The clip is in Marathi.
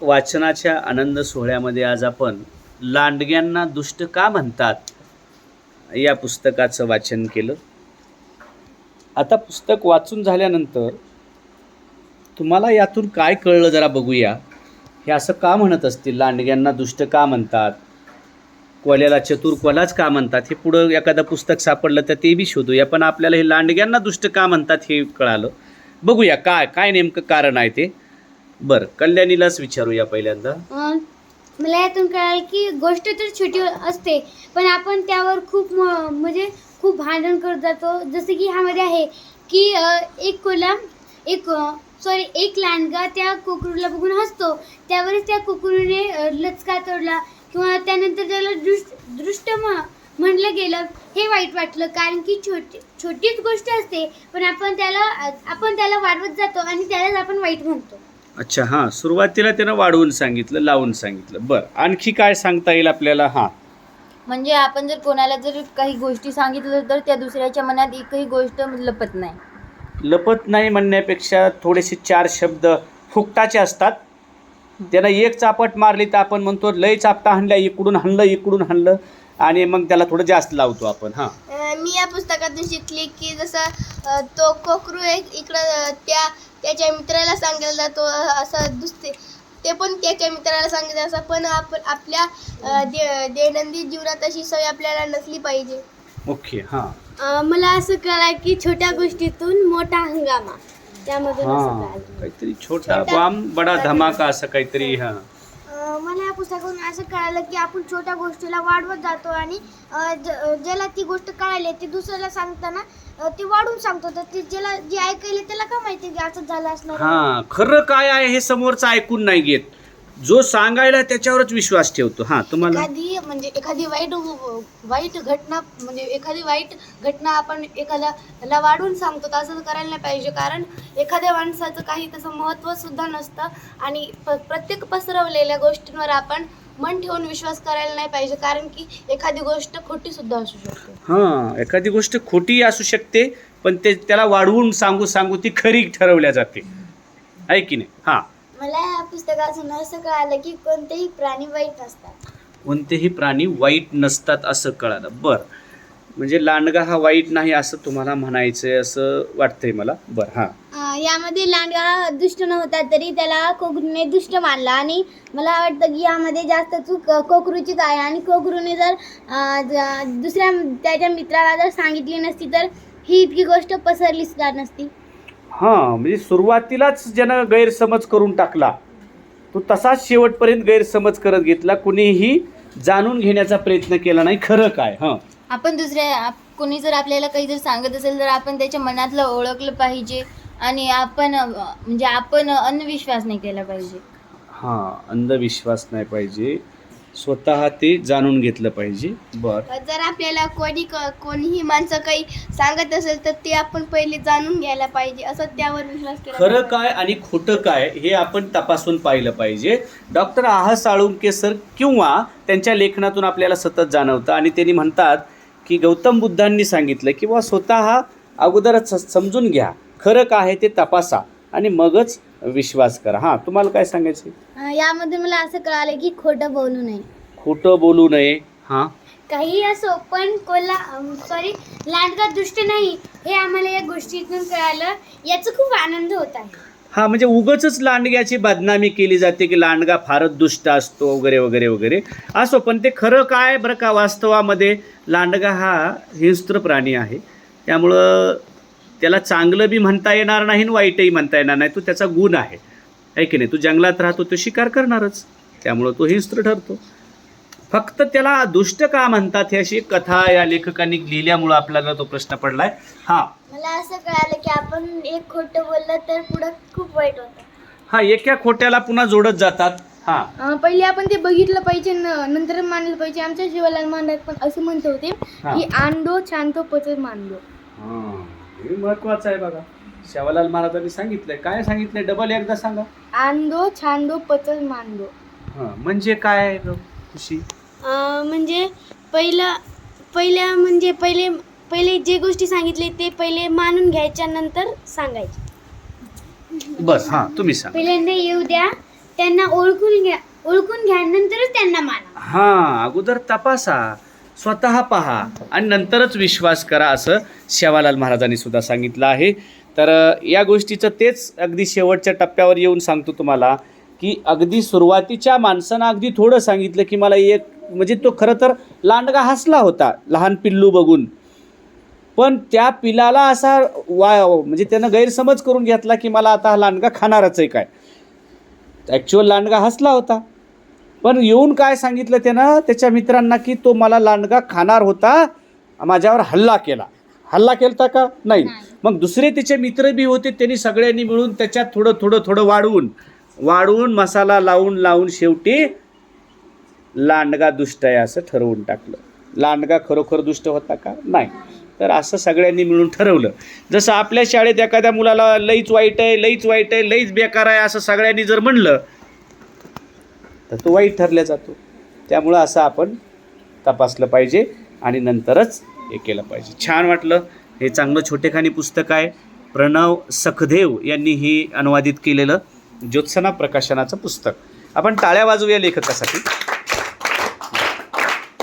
वाचनाच्या आनंद सोहळ्यामध्ये आज आपण लांडग्यांना दुष्ट का म्हणतात या पुस्तकाचं वाचन केलं. आता पुस्तक वाचून झाल्यानंतर तुम्हाला यातून काय कळलं जरा बघूया. हे असं का म्हणत असतील? लांडग्यांना दुष्ट का म्हणतात? कोल्याला चतुर कोलाच का म्हणतात? हे पुढं एखादं पुस्तक सापडलं तर ते बी शोधूया पण आपल्याला हे लांडग्यांना दुष्ट का म्हणतात हे कळालं. बघूया काय काय नेमकं कारण आहे ते. बरं कल्याणीलाच विचारूया पहिल्यांदा. अं, मला यातून कळालं की गोष्ट तर छोटी असते पण आपण त्यावर खूप म- म्हणजे खूप भांडण करत जातो. जसं की ह्यामध्ये आहे की अं, एक कोला एक सॉरी एक लांडगा त्या कोकरूला बघून हसतो. त्यावरच त्या कोकरूने अं, लचका तोडला किंवा त्यानंतर त्याला दृष्ट दृष्ट म- म्हणलं गेलं हे वाईट वाटलं. कारण की छोटी छोटीच गोष्ट असते पण आपण त्याला आपण त्याला वाढवत जातो आणि त्यालाच आपण वाईट म्हणतो. अच्छा हां. सुरुवातीला त्यानं वाढवून सांगितलं लावून सांगितलं. बरं. आणखी काय सांगता येईल आपल्याला? हां. म्हणजे आपण जर कोणाला जर काही गोष्टी सांगितलं तर त्या दुसऱ्याच्या मनात एकही गोष्ट लपत नाही. लपत नाही म्हणण्यापेक्षा थोडेसे चार शब्द फुकटाचे असतात. त्यानं एक चापट मारली तर आपण म्हणतो लय चापटा हाणल्या इकडून हाणलं इकडून हाणलं. आणि मग त्याला थोडं जास्त लावतो आपण हां. अं, मी या पुस्तकातून शिकले की जसं अं, तो कोकरू एक इकडं अं, त्या त्याच्या मित्राला सांगायला जातो अं, असं दुसरे ते पण त्याच्या मित्राला सांगितलं असं पण आपण आपल्या अं, दे दैनंदिन जीवनात अशी सवय आपल्याला नसली पाहिजे. ओके हां. मला असं कळलं की छोट्या गोष्टीतून मोठा हंगामा त्यामधून हां कळालं. काहीतरी छोटा बॉम्ब बडा धमाका असं काहीतरी हां. पुस्तकातून असं कळालं की आपण छोट्या गोष्टीला वाढवत जातो आणि ज्याला ती गोष्ट कळाली ती दुसऱ्याला सांगताना ते वाढून सांगतो. तर ते ज्याला जे ऐकायले त्याला का माहिती की असं झालं असणार? हा खरं काय आहे हे समोरचं ऐकून नाही घेत. जो सांगायला त्याच्यावरच विश्वास ठेवतो. हां तुम्हाला? एखादी म्हणजे एखादी वाईट वाईट घटना म्हणजे एखादी वाईट घटना आपण एखाद्याला वाढून सांगतो असं करायला नाही पाहिजे. कारण एखाद्या माणसाचं काही तसं महत्त्व सुद्धा नसतं आणि प- प्रत्येक पसरवलेल्या गोष्टींवर आपण मन ठेवून विश्वास करायला नाही पाहिजे. कारण की एखादी गोष्ट खोटी सुद्धा असू शकते. हां एखादी गोष्ट खोटी असू शकते पण ते त्याला वाढवून सांगू सांगू ती खरी ठरवल्या जाते. आहे की नाही? हां. मला या पुस्तकातून असं कळालं की कोणतेही प्राणी वाईट नसतात. कोणतेही प्राणी वाईट नसतात असं कळालं. बरं. म्हणजे लांडगा हा वाईट नाही असं तुम्हाला म्हणायचं आहे असं वाटतंय मला? बरं हां. अं, यामध्ये लांडगा दुष्ट नव्हता तरी त्याला कोकरूने दुष्ट मानला आणि मला वाटतं की यामध्ये जास्त चूक अं, कोकरूचीच आहे आणि कोकरूने जर अं, ज- दुसऱ्या त्याच्या मित्राला जर सांगितली नसती तर ही इतकी गोष्ट पसरलीच नसती? हां म्हणजे सुरुवातीलाच ज्यानं गैरसमज करून टाकला तो तसाच शेवटपर्यंत गैरसमज करत घेतला. कुणीही जाणून घेण्याचा प्रयत्न केला नाही खरं काय हां. आपण दुसऱ्या आप- कोणी जर आपल्याला काही जर सांगत असेल तर आपण त्याच्या मनातलं ओळखलं पाहिजे आणि आपण अं, म्हणजे आपण अंधविश्वास नाही केला पाहिजे. हां अंधविश्वास नाही पाहिजे. स्वतः ते जाणून घेतलं पाहिजे. बरं. जर आपल्याला कोणी क- कोणीही माणसं काही सांगत असेल तर ते आपण पहिले जाणून घ्यायला पाहिजे असं त्यावर विश्वास केला खरं पाहिजे. काय आणि खोटं काय हे आपण तपासून पाहिलं पाहिजे. डॉक्टर आह साळुंके सर किंवा त्यांच्या लेखनातून आपल्याला सतत जाणवतं आणि त्यांनी म्हणतात की गौतम बुद्धांनी सांगितलं की बुवा स्वतः अगोदरच समजून घ्या. खरं काय आहे ते तपासा आणि मगच विश्वास करा. हां तुम्हाला काय सांगायचं अं, यामध्ये मला असं कळालं की खोटं बोलू नये. खोटं बोलू नये. हां. काही असो पण कोला सॉरी लांडगा दुष्ट नाही हे आम्हाला या गोष्टीतून कळालं. याचा खूप आनंद होत आहे. हा म्हणजे उगच लांडग्याची बदनामी केली जाते की लांडगा फारच दुष्ट असतो वगैरे वगैरे वगैरे. असो पण ते खरं काय बरं का वास्तवामध्ये? लांडगा हा हिंस्त्र प्राणी आहे. त्यामुळं त्याला चांगलं बी म्हणता येणार नाही आणि वाईटही म्हणता येणार नाही. तो त्याचा गुण आहे. आहे की नाही? तो जंगलात राहतो तो शिकार करणारच. त्यामुळं तो हिंस्त्र ठरतो. फक्त त्याला दुष्ट का म्हणतात हे अशी कथा या लेखकांनी लिहिल्यामुळं आपल्याला तो प्रश्न पडलाय. हां. मला असं कळालं की आपण एक खोटं बोललं तर पुढं खूप वाईट होतं. हां एका खोट्याला पुन्हा जोडत जातात. हां. अं, पहिले आपण ते बघितलं पाहिजे न- नंतर मानलं पाहिजे. आमच्या शिवालाल महाराज पण असं म्हणत होते हा. की आंडो शांतो पचत मांडो हां, महत्वाचं आहे बघा. शेवालाल महाराजांनी सांगितलंय. काय सांगितलंय? डबल एकदा सांगा. आंदो छांदो पचत मांडो हां म्हणजे काय आहे ग खुशी? म्हणजे पहिलं पहिल्या म्हणजे पहिले पहिले जे गोष्टी सांगितले ते पहिले मानून घ्यायच्या नंतर सांगायचे. बस हां तुम्ही सांगा. पहिल्यांदा येऊ द्या. त्यांना ओळखून घ्या ओळखून घ्या नंतरच त्यांना माना. हां अगोदर तपासा. स्वतः पहा आणि नंतरच विश्वास करा असं शेवालाल महाराजांनी सुद्धा सांगितलं आहे. तर या गोष्टीचं तेच अगदी शेवटच्या टप्प्यावर येऊन सांगतो तुम्हाला की अगदी सुरुवातीच्या माणसानं अगदी थोडं सांगितलं की मला एक म्हणजे तो खरं तर लांडगा हसला होता लहान पिल्लू बघून. पण त्या पिलाला असा वा म्हणजे त्यानं गैरसमज करून घेतला की मला आता हा लांडगा खाणारच आहे काय. ॲक्च्युअल लांडगा हसला होता. पण येऊन काय सांगितलं त्यानं त्याच्या मित्रांना की तो मला लांडगा खाणार होता माझ्यावर हल्ला केला. हल्ला केलता का? नाही. मग दुसरे त्याचे मित्र बी होते त्यांनी सगळ्यांनी मिळून त्याच्यात थोडं थोडं थोडं वाढवून वाढवून मसाला लावून लावून शेवटी लांडगा दुष्ट आहे असं ठरवून टाकलं. लांडगा खरोखर दुष्ट होता का? नाही. तर असं सगळ्यांनी मिळून ठरवलं. जसं आपल्या शाळेत एखाद्या मुलाला लईच वाईट आहे लईच वाईट आहे लईच बेकार आहे असं सगळ्यांनी जर म्हणलं तर तो वाईट ठरला जातो. त्यामुळं असं आपण तपासलं पाहिजे आणि नंतरच हे केलं पाहिजे. छान वाटलं. हे चांगलं छोटेखानी पुस्तक आहे. प्रणव सखदेव यांनी ही अनुवादित केलेलं ज्योत्सना प्रकाशनाचं पुस्तक. आपण टाळ्या वाजवूया लेखकासाठी.